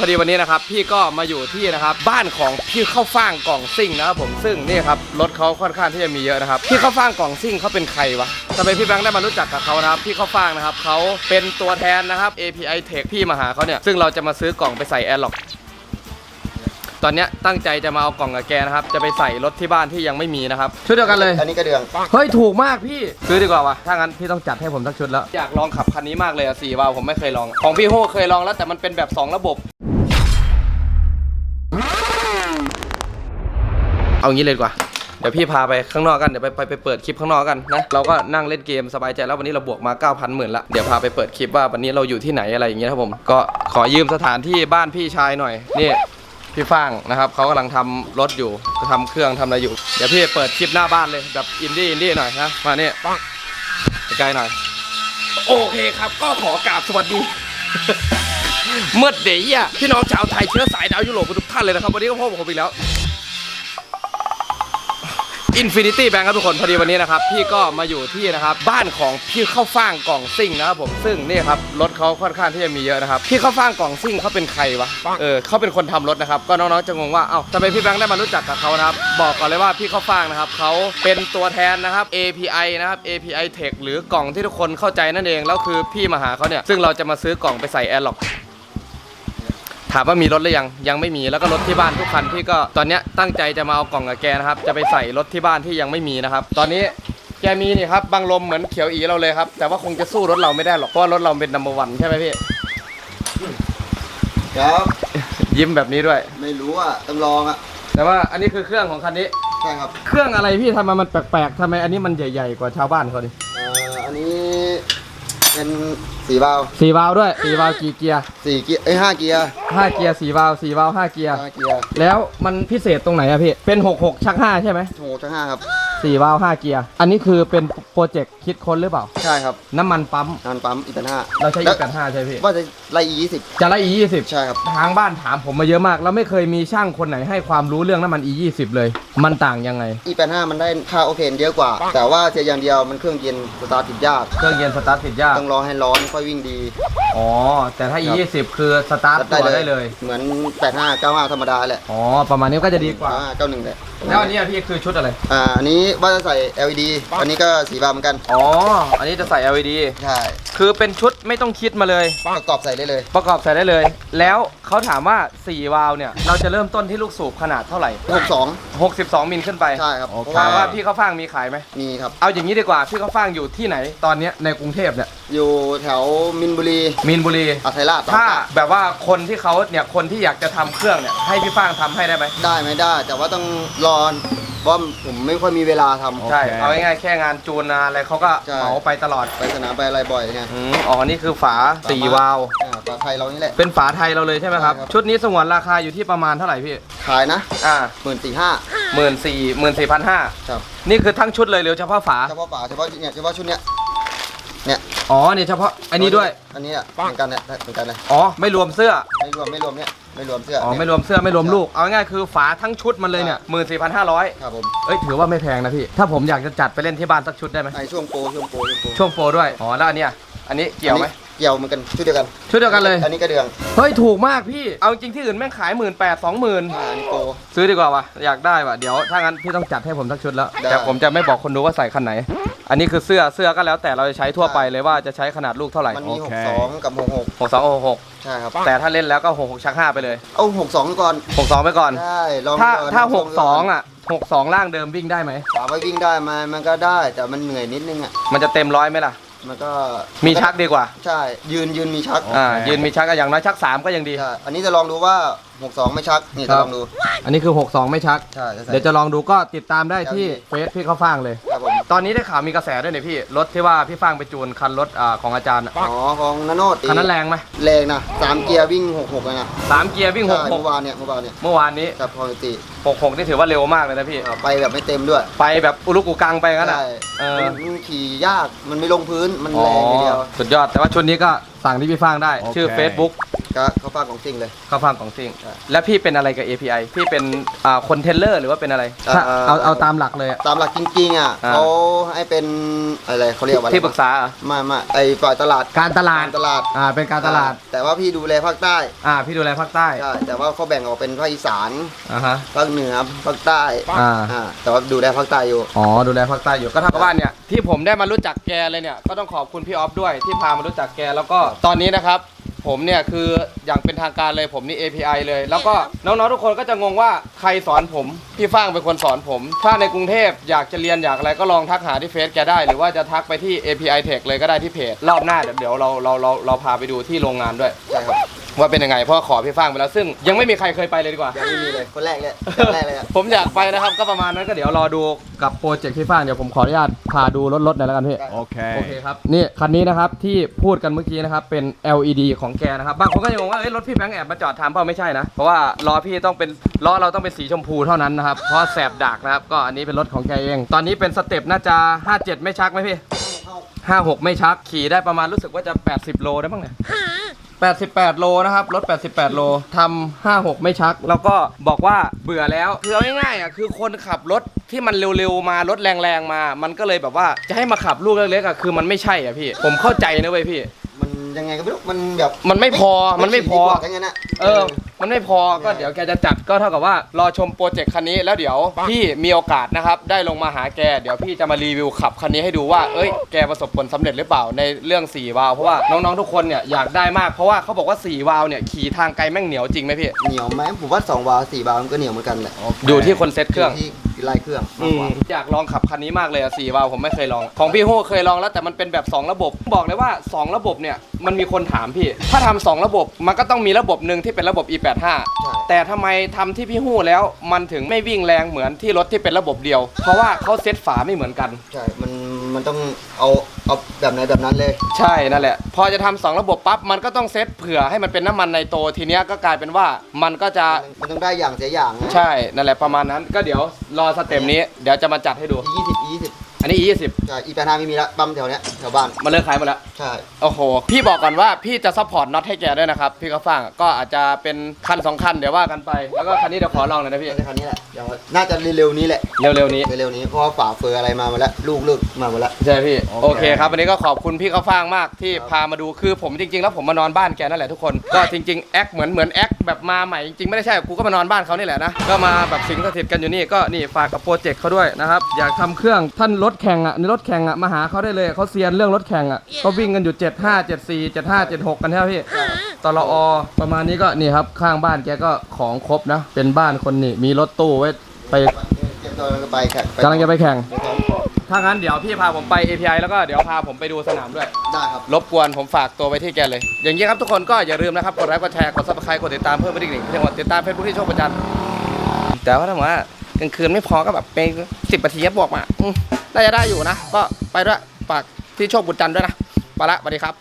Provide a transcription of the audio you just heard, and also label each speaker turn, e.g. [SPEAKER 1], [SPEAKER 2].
[SPEAKER 1] พอดีวันนี้นะครับพี่ก็มาอยู่ที่นะครับบ้านของพี่ข้าวฟ่างกล่องซิ่งนะครับผมซึ่งนี่ครับรถเขาค่อนข้างที่จะมีเยอะนะครับพี่ข้าวฟ่างกล่องซิ่งเขาเป็นใครวะทำไมพี่แบงค์ได้มารู้จักกับเขานะครับพี่ข้าวฟ่างนะครับเขาเป็นตัวแทนนะครับ API Tech พี่มาหาเขาเนี่ยซึ่งเราจะมาซื้อกล่องไปใส่แอร์ล็อกตอนเนี้ยตั้งใจจะมาเอากล่องกับแกนะครับจะไปใส่รถที่บ้านที่ยังไม่มีนะครับชุดเดียวกันเลย
[SPEAKER 2] อันนี้กระเดื่อง
[SPEAKER 1] เฮ้ยถูกมากพี่ซื้อดีกว่าวะถ้างั้นพี่ต้องจัดให้ผมสักชุดแล้วอยากลองขับคันนี้มากเลยอะสี่วาล์วผมไม่เคยลอง ของพี่โฮเคยลองแล้วแต่มันเป็นแบบ 2 ระบบ เอางี้เลยดีกว่า เดี๋ยวพี่พาไปข้างนอกกัน เดี๋ยวไปไปไปเปิดคลิปข้างนอกกันนะ เราก็นั่งเล่นเกมสบายใจแล้ววันนี้เราบวกมา 9,000หมื่นละ เดี๋ยวพาไปเปิดคลิปว่าวันนี้เราอยู่ที่ไหนอะไรอย่างเงี้ยครับผม ก็ขอยืมสถานที่บ้านพี่ชายหน่อย นี่พี่ฟางนะครับเขากำลังทำรถอยู่ทำเครื่องทำอะไรอยู่ เดี๋ยวพี่เปิดคลิปหน้าบ้านเลยแบบอินดี้อินดี้หน่อยนะ มาเนี่ยปังใกล้หน่อย โอเคครับ ก็ขอกราบสวัสดีเมื่อเดี๋ยวพี่น้องชาวไทยเชื้อสายดาวยุโรปทุกท่านเลยนะครับวันนี้ก็พบกับผมอีกแล้ว Infinity Bank ครับทุกคนพอดีวันนี้นะครับพี่ก็มาอยู่ที่นะครับบ้านของพี่ข้าวฟ่างกล่องซิ่งนะครับผมซึ่งนี่ครับรถเขาค่อนข้างที่จะมีเยอะนะครับพี่ข้าวฟ่างกล่องซิ่งเขาเป็นใครวะเออเขาเป็นคนทำรถนะครับก็น้องๆจะงงว่าเอ้าทำไมพี่แบงค์ได้มารู้จักกับเขานะครับบอกก่อนเลยว่าพี่ข้าวฟ่างนะครับเขาเป็นตัวแทนนะครับ API นะครับ API Tech หรือกล่องที่ทุกคนเข้าใจนั่นเองแล้วคือพี่มาหาเขาเนี่ยซึ่งเราจะมาซื้อกล่องไปใส่ a i r l o c k ถามว่ามีรถหรือยังยังไม่มีแล้วก็รถที่บ้านทุกคันพี่ก็ตอนเนี้ยตั้งใจจะมาเอากล่องกับแกนะครับ จะไปใส่รถที่บ้านที่ยังไม่มีนะครับ ตอนนี้แกมีนี่ครับบางลมเหมือนเขียวอีเราเลยครับ แต่ว่าคงจะสู้รถเราไม่ได้หรอกเพราะว่ารถเราเป็นนัมเบอร์วันใช่ไหมพี่
[SPEAKER 2] เดี๋ยว
[SPEAKER 1] ยิ้มแบบนี้ด้วย
[SPEAKER 2] ไม่รู้อะต้องลองอะ
[SPEAKER 1] แต่ว่าอันนี้คือเครื่องของคันนี้
[SPEAKER 2] ใช่ครับ
[SPEAKER 1] เครื่องอะไรพี่ทำไมมันแปลกๆทำไมอันนี้มันใหญ่ๆกว่าชาวบ้านเขาดิ
[SPEAKER 2] เอ่ออันนี้ เป็นสีวาล์ว
[SPEAKER 1] สี่วาล์วด้วยสี่วาล์วกี่เกียร์
[SPEAKER 2] สี่เกียร์เอ้ยห้าเกียร์
[SPEAKER 1] ห้าเกียร์สี่วาล์วสี่วาล์วห้าเกียร์
[SPEAKER 2] ห้าเกียร์
[SPEAKER 1] แล้วมันพิเศษตรงไหนอะพี่เป็นหกหกชักห้าใช่ไหม
[SPEAKER 2] โหทั้งห้าครับ
[SPEAKER 1] สี่วาล์วห้าเกียร์ อันนี้คือเป็นโปรเจกต์คิดค้นหรือเปล่า
[SPEAKER 2] ใช่ครับ
[SPEAKER 1] น้ำมันปั๊ม
[SPEAKER 2] งานปั๊มอีกเป็นห้า
[SPEAKER 1] เราใช้
[SPEAKER 2] แล้
[SPEAKER 1] ยี่
[SPEAKER 2] ว
[SPEAKER 1] กันห้าใช่พี่
[SPEAKER 2] ว่าจะไล่อียี่สิบ
[SPEAKER 1] จะละ e ยี่สิบ
[SPEAKER 2] ใช่ครับ
[SPEAKER 1] ทางบ้านถามผมมาเยอะมาก แล้วไม่เคยมีช่างคนไหนให้ความรู้เรื่องน้ำมัน e ยี่สิบเลย มันต่างยังไง
[SPEAKER 2] อีแปดห้ามันได้ค่าโอเคเยอะกว่า แต่ว่าเสียอย่างเดียวมันเครื่องเย็นสตาร์ทติดยาก
[SPEAKER 1] เครื่องเย็นสตาร์ทติดยาก
[SPEAKER 2] ต้องรอให้ร้อนค่อยวิ่งดี
[SPEAKER 1] อ๋อ แต่ถ้า e ยี่สิบคือสตาร์ทตัวได้เลย
[SPEAKER 2] เหมือนแปดห้าเก้าห้าธรรมดาแหละ
[SPEAKER 1] อ๋อ ประมาณนี้ก็จะดีกว่า
[SPEAKER 2] เก้าหนึ่งแหละ
[SPEAKER 1] แล้วอันนี้อะพี่คือชุดอะไร
[SPEAKER 2] อ่าอันนี้ว่าจะใส่ LED อันนี้ก็สีวาล์วเหมือนกัน
[SPEAKER 1] อ๋อ อันนี้จะใส่ LED
[SPEAKER 2] ใช่
[SPEAKER 1] คือเป็นชุดไม่ต้องคิดมาเลย
[SPEAKER 2] ประกอบใส่ได้เลย
[SPEAKER 1] ประกอบใส่ได้เลย แล้วเขาถามว่า 4 วาล์วเนี่ย เราจะเริ่มต้นที่ลูกสูบขนาดเท่าไหร่
[SPEAKER 2] 62
[SPEAKER 1] 62 มิลขึ้นไป
[SPEAKER 2] ใช่ครับ
[SPEAKER 1] ถามว่าพี่เขาวฟ่างมีขายไหม
[SPEAKER 2] มีครับ
[SPEAKER 1] เอาอย่างนี้ดีกว่า พี่เขาวฟ่างอยู่ที่ไหนตอนเนี้ยในกรุงเทพเนี่ย
[SPEAKER 2] อยู่แถวมินบุรี
[SPEAKER 1] มีนบุรี
[SPEAKER 2] อัทยราช
[SPEAKER 1] ถ้าแบบว่าคนที่เขาเนี่ย คนที่อยากจะทำเครื่องเนี่ย ให้พี่ฟางทำให้ได้ไหม
[SPEAKER 2] ได้ไหมได้ แต่ว่าต้องรอ เพราะผมไม่ค่อยมีเวลาทำ
[SPEAKER 1] ใช่ เอาง่ายๆแค่งานจูนนะอะไรเขาก็
[SPEAKER 2] ใช่
[SPEAKER 1] เหมาไปตลอด
[SPEAKER 2] ไปสนามไปอะไรบ่อยไง
[SPEAKER 1] อืมอ๋อ นี่คือฝาสี่วาล์ว
[SPEAKER 2] อ่าปลาไทยเรานี่แหละ
[SPEAKER 1] เป็นฝาไทยเราเลยใช่ไหมครับ
[SPEAKER 2] ใช่ครับ
[SPEAKER 1] ชุดนี้สงวนราคาอยู่ที่ประมาณเท่าไหร่พี่
[SPEAKER 2] ขายนะ
[SPEAKER 1] อ่า
[SPEAKER 2] หมื่นสี่ห้า
[SPEAKER 1] หมื่นสี่หมื่นสี่พันห้า
[SPEAKER 2] ครับ
[SPEAKER 1] นี่คือทั้งชุดเลยหรือเฉพาะฝา
[SPEAKER 2] เฉพาะฝาเฉพาะเนี่ยเฉพาะชุดเนี้ยเนี่ย
[SPEAKER 1] อ๋อนี่เฉพาะอันนี้ด้วย
[SPEAKER 2] อันนี้อะเหมือนกันเนี่ยเหมือนกันเลย
[SPEAKER 1] อ๋อไม่รวมเสื้อ
[SPEAKER 2] ไม่รวมไม่รวมเนี่ย ไม่รวมเสื้อ
[SPEAKER 1] อ๋อ
[SPEAKER 2] เนี่ย
[SPEAKER 1] ไม่รวมเสื้อไม่รวมลูก เอาง่ายๆคือฝาทั้งชุดมันเลยเนี่ยหมื่นสี่พันห้าร้อย
[SPEAKER 2] ครับผม
[SPEAKER 1] เอ้ยถือว่าไม่แพงนะพี่ ถ้าผมอยากจะจัดไปเล่นที่บ้านสักชุดได้ไหม
[SPEAKER 2] ในช่วงโปรช่วงโปรช่วงโปร
[SPEAKER 1] ช่วงโปรด้วย อ๋อแล้วอันเนี้ยอันนี้เกี่ยวไหม
[SPEAKER 2] อันนี้ เกี่ยวเหมือนกันชุดเดียวกัน
[SPEAKER 1] ชุดเดียวกันเลย
[SPEAKER 2] อันนี้กระเดื่อง
[SPEAKER 1] เฮ้ยถูกมากพี่ เอาจริงที่อื่นแม่งขายหมื่นแปดสองหมื่น
[SPEAKER 2] อ่าอันนี้โปร
[SPEAKER 1] ซื้อดีกว่าวะอยากได้ว่ะเดี๋ยวถ้างั้นพี่ต้องจัดให้ผมสักชุดแล้ว
[SPEAKER 2] ได้
[SPEAKER 1] แต่ผมจะไม่บอกคนดูว่าใส่คันไหน อันนี้คือเสื้อเสื้อก็แล้วแต่เราจะใช้ทั่วไปเลยว่าจะใช้ขนาดลูกเท่าไหร่
[SPEAKER 2] มันมีหกสองกับหกหก
[SPEAKER 1] หกสองหกหก
[SPEAKER 2] ใช่ครับ
[SPEAKER 1] แต่ถ้าเล่นแล้วก็หกหกชักห้าไปเลย
[SPEAKER 2] เอาหกสองก่อน
[SPEAKER 1] หกสองไปก่อน
[SPEAKER 2] ได้ลอง
[SPEAKER 1] ถ้า
[SPEAKER 2] ก่อน
[SPEAKER 1] ถ้า
[SPEAKER 2] ล
[SPEAKER 1] ห
[SPEAKER 2] ง
[SPEAKER 1] กสองอะหกสองล่างเดิมวิ่งได้ไหม
[SPEAKER 2] ถามว่าวิ่งได้ไหมมันก็ได้แต่มันเหนื่อยนิดนึงอะ
[SPEAKER 1] มันจะเต็มร้อยไหมล่ะ
[SPEAKER 2] มันก็
[SPEAKER 1] มีชักดีกว่า
[SPEAKER 2] ใช่ ยืนยืนมีชัก
[SPEAKER 1] อ่ายืนมีชักก็อย่างน้อยชักสามก็ยังดี
[SPEAKER 2] ใช่อันนี้จะลองดูว่า หกสองไม่ชัก นี่
[SPEAKER 1] ครั
[SPEAKER 2] จะ
[SPEAKER 1] บ
[SPEAKER 2] ลองดู
[SPEAKER 1] อันนี้คือ 62 ไม่ชัก
[SPEAKER 2] ใช่จะใส่
[SPEAKER 1] เดี๋ยวจะลองดูก็ติดตามได้ที่เฟซพี่เขาฟางเลย
[SPEAKER 2] ครับผม
[SPEAKER 1] ตอนนี้ได้ข่าวมีกระแสด้วยเนี่ยพี่ รถที่ว่าพี่ฟางไปจูนคันรถอ่าของอาจารย์อะ
[SPEAKER 2] อ๋อของนาโนด
[SPEAKER 1] คันนั้นแรงไหม
[SPEAKER 2] แรงนะสามเกียร์วิ่งหกหกเลยนะ
[SPEAKER 1] สามเกียร์วิ่ง
[SPEAKER 2] ใช่เมื่อ
[SPEAKER 1] 66
[SPEAKER 2] วานเนี่ยเมื่อวานเนี่ย
[SPEAKER 1] เมื่อวานนี้
[SPEAKER 2] กับพอติ
[SPEAKER 1] 66นี่ถือว่าเร็วมากเลยนะพี่
[SPEAKER 2] อ่าไปแบบไม่เต็มด้วย
[SPEAKER 1] ไปแบบอุลุกุกังไปงั้นอะ
[SPEAKER 2] ใช่
[SPEAKER 1] เออ
[SPEAKER 2] มันขี่ยากมันไม่ลงพื้นมัน
[SPEAKER 1] อ๋อ
[SPEAKER 2] แรงทีเดียว
[SPEAKER 1] สุดยอดแต่ว่าชุดนี้ก็สั่งที่พี่ฟางได้ชื่อ Facebook
[SPEAKER 2] ก็เขาฝากของจริงเลย
[SPEAKER 1] เขาฟางของซิ่ง
[SPEAKER 2] ใช่
[SPEAKER 1] และพี่เป็นอะไรกับ API พี่เป็นอ่าคนเทเลอร์หรือว่าเป็นอะไร
[SPEAKER 2] อ่า
[SPEAKER 1] ถ้าเอาเอาตามหลักเลยอะ
[SPEAKER 2] ตามหลักจริงๆอะ
[SPEAKER 1] อ่า
[SPEAKER 2] เขาให้เป็นอะไรเขาเรียกว่าอะไร
[SPEAKER 1] ที่ปรึกษาเหรอ
[SPEAKER 2] มามาไอฝ่ายตลาด
[SPEAKER 1] การตลาด
[SPEAKER 2] ตลาด
[SPEAKER 1] อ่าเป็นการตลาด
[SPEAKER 2] แต่ว่าพี่ดูแลภาคใต้
[SPEAKER 1] อ่าพี่ดูแลภาคใต้
[SPEAKER 2] ใช่แต่ว่าเขาแบ่งออกเป็นภาคอีสาน
[SPEAKER 1] อ่าฮะ
[SPEAKER 2] ภาคเหนือภาคใต้
[SPEAKER 1] อ่า
[SPEAKER 2] อ่าแต่ว่าดูแลภาคใต้อยู่
[SPEAKER 1] อ๋อดูแลภาคใต้อยู่ก็เท่ากับว่าเนี่ยที่ผมได้มารู้จักแกเลยเนี่ยก็ต้องขอบคุณพี่ออฟด้วยที่พามารู้จักแกแล้วก็ตอนนี้นะครับ ผมเนี่ยคืออย่างเป็นทางการเลยผมนี่ API เลย แล้วก็น้องๆทุกคนก็จะงงว่าใครสอนผมพี่ฟ้างเป็นคนสอนผม ถ้าในกรุงเทพอยากจะเรียนอยากอะไรก็ลองทักหาที่เฟซแกได้ หรือว่าจะทักไปที่ API Tech เลยก็ได้ที่เพจรอบหน้าเดี๋ยวเดี๋ยวเราเราเราเราพาไปดูที่โรงงานด้วย
[SPEAKER 2] ใช่ครับ
[SPEAKER 1] ว่าเป็นยังไงเพราะว่าขอพี่ฟ้างไปแล้วซึ่งยังไม่มีใครเคยไปเลยดีกว่า
[SPEAKER 2] ยังไม่มีเลยคนแรกเลยคนแรกเลยอะ
[SPEAKER 1] ผมอยากไปนะครับก็ประมาณนั้นก็เดี๋ยวรอดูกับโปรเจกต์พี่ฟ้างเดี๋ยวผมขออนุญาตพาดูรถรถหน่อยแล้วกันพี่โอเคครับนี่คันนี้นะครับที่พูดกันเมื่อกี้นะครับเป็น LED ของแกนะครับบางคนก็ยังงงว่าเอ้ยรถพี่แบงค์แอบมาจอดทำเปล่าไม่ใช่นะเพราะว่าล้อพี่ต้องเป็นล้อเราต้องเป็นสีชมพูเท่านั้นนะครับเพราะแสบดักนะครับก็อันนี้เป็นรถของแกเอง ตอนนี้เป็นสเต็ปน่าจะ 57 ไม่ชักไหมพี่56 ไม่ชักขี่ได้ประมาณรู้สึกว่าจะ 80 โลได้บ้างเนี่ย 88 โลนะครับรถ 88 โลทำ56 ไม่ชัก แล้วก็บอกว่าเบื่อแล้วคือเอาง่ายๆอะคือคนขับรถที่มันเร็วๆมารถแรงๆมา มันก็เลยแบบว่าจะให้มาขับลูกเล็กๆอะคือมันไม่ใช่อะพี่ ผมเข้าใจนะเว้ยพี่
[SPEAKER 2] มันยังไงก็ไม่รู้ มันแบบ
[SPEAKER 1] มันไม่พอมันไม่พอ
[SPEAKER 2] ดีกว่าอย่างนั้นอะ
[SPEAKER 1] เออมันไม่พอก็เดี๋ยวแกจะจัดก็เท่ากับว่ารอชมโปรเจกต์คันนี้แล้วเดี๋ยวพี่มีโอกาสนะครับได้ลงมาหาแกเดี๋ยวพี่จะมารีวิวขับคันนี้ให้ดูว่าเอ้ยแกประสบผลสำเร็จหรือเปล่าในเรื่อง4วาล์วเพราะว่าน้องๆทุกคนเนี่ยอยากได้มากเพราะว่าเขาบอกว่า4วาล์วเนี่ยขี่ทางไกลแม่งเหนียวจริงไหมพี่
[SPEAKER 2] เหนียวไหมผมว่าสองวาล์วสี่วาล์วมันก็เหนียวเหมือนกันแหละ
[SPEAKER 1] อยู่ที่คนเซ็ตเครื่อง
[SPEAKER 2] ที่ลายเครื่องมากกว่า
[SPEAKER 1] อยากลองขับคันนี้มากเลยอะ4วาล์วผมไม่เคยลอง ของพี่โฮเคยลองแล้วแต่มันเป็นแบบ 2 ระบบ บอกเลยว่า 2 ระบบเนี่ยมันมีคนถามพี่ ถ้าทำสองระบบมันก็ต้องมีระบบหนึ่งที่เป็นระบบ e85 แต่ทำไมทำที่พี่ฮู้แล้วมันถึงไม่วิ่งแรงเหมือนที่รถที่เป็นระบบเดียว เพราะว่าเขาเซ็ตฝาไม่เหมือนกัน
[SPEAKER 2] ใช่ มัน มันต้องเอาเอาแบบไหนแบบนั้นเลย
[SPEAKER 1] ใช่นั่นแหละ พอจะทำสองระบบปั๊บมันก็ต้องเซ็ตเผื่อให้มันเป็นน้ำมันในโตทีเนี้ยก็กลายเป็นว่ามันก็จะ
[SPEAKER 2] มันต้องได้อย่างเสียอย่างนะ
[SPEAKER 1] ใช่นั่นแหละประมาณนั้น ก็เดี๋ยวรอสเต็ปนี้เดี๋ยวจะมาจัดให้ดู
[SPEAKER 2] ยี่สิบยี่สิบ
[SPEAKER 1] อันนี้20
[SPEAKER 2] ใช่อีแปดห้าไม่มีละปั๊มแถวเนี้ยแถวบ้าน
[SPEAKER 1] มาเลิกขายหมดแล้ว
[SPEAKER 2] ใช่
[SPEAKER 1] โอ้โห พี่บอกก่อนว่าพี่จะซัพพอร์ตน็อตให้แกด้วยนะครับ พี่ก็ฟังก็อาจจะเป็นคันสองคันเดี๋ยวว่ากันไป แล้วก็คันนี้เดี๋ยวขอลองหน่อยนะพี่
[SPEAKER 2] น่าจะคันนี้แหละเดี๋ยวน่าจะเร็วๆนี้แหละ
[SPEAKER 1] เร็วๆนี้
[SPEAKER 2] เร็วๆนี้เพราะว่าฝาเฟอร์อะไรมาหมดแล้วลูกเลิกมาหมดแล้ว
[SPEAKER 1] ใช่พี่ โอเคครับวันนี้ก็ขอบคุณพี่ข้าวฟ่างมากที่พามาดูคือผมจริง ๆ แล้วผมมานอนบ้านแกนั่นแหละทุกคน ก็จริงๆแอคเหมือนเหมือนแอคแบบมาใหม่จริงๆไม่ได้ใช่กูก็มานอนบ้านเขานี่แหละนะก็มาแบบสิงสถิตกันอยู่นี่ก็นี่ฝากกับโปรเจกต์เขาด้วยนะครับอยากทำเครื่องท่านรถแข่งอะในรถแข่งอะมาหาเขาได้เลยเขาเซียนเรื่องรถแข่งอะเขาวิ่งกันอยู่75 74 75 76 กันใช่ไหมพี่ตลอประมาณนี้ก็นี่ครับข้างบ้านแกก็ของครบนะ เป็นบ้านคนนี่มีรถตู้ไว้ไป
[SPEAKER 2] เตรียมตัวจะไปแข่ง
[SPEAKER 1] กำลังจะไปแข่ง
[SPEAKER 2] ไปแข่ง
[SPEAKER 1] ถ้างั้นเดี๋ยวพี่พาผมไป API แล้วก็เดี๋ยวพาผมไปดูสนามด้วย
[SPEAKER 2] ได้ครับ
[SPEAKER 1] รบกวนผมฝากตัวไว้ที่แกเลย อย่างนี้ครับทุกคนก็อย่าลืมนะครับ กดไลค์ กดแชร์ กดซับสไครต์กดติดตามเพิ่มไปอีกหนึ่งที่จังหวัดติดตามเฟซบุ๊กที่โชคประจันทร์แต่ว่าถ้าว่า กลางคืนไม่พอก็แบบเป็นสิบนาทีบวกมาน่าจะได้อยู่นะ ก็ไปด้วยฝากที่โชคบุญจันทร์ด้วยนะไปละสวัสดีครับ